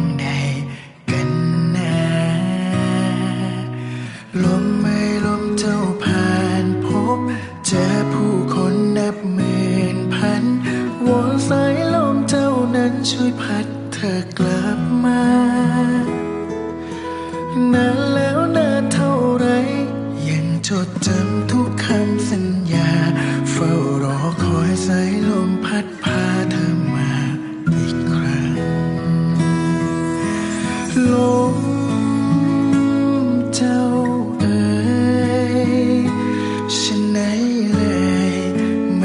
ง เจอผู้คนนับหมื่นพันวอนสายลมเจ้านั้นช่วยพัดเธอกลับมานานแล้วนาเท่าไร ยังจดจำทุกคำสัญญา เฝ้ารอคอยสายลมพัดพาเธอมาอีกครั้ง